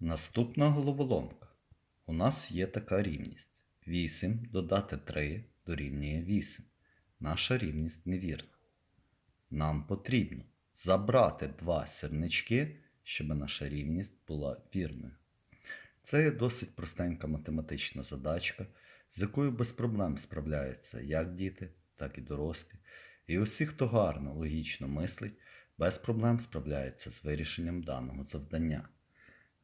Наступна головоломка. У нас є така рівність. 8 додати 3 дорівнює 8. Наша рівність невірна. Нам потрібно забрати два сірнички, щоб наша рівність була вірною. Це є досить простенька математична задачка, з якою без проблем справляються як діти, так і дорослі. І усі, хто гарно логічно мислить, без проблем справляється з вирішенням даного завдання.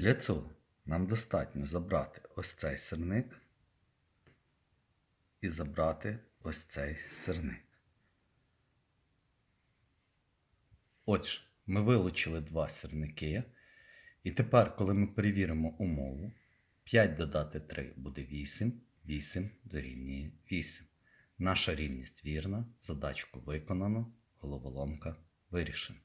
Для цього нам достатньо забрати ось цей сирник і забрати ось цей сирник. Отже, ми вилучили два сирники. І тепер, коли ми перевіримо умову, 5 додати 3 буде 8, 8 дорівнює 8. Наша рівність вірна, задачку виконано, головоломка вирішена.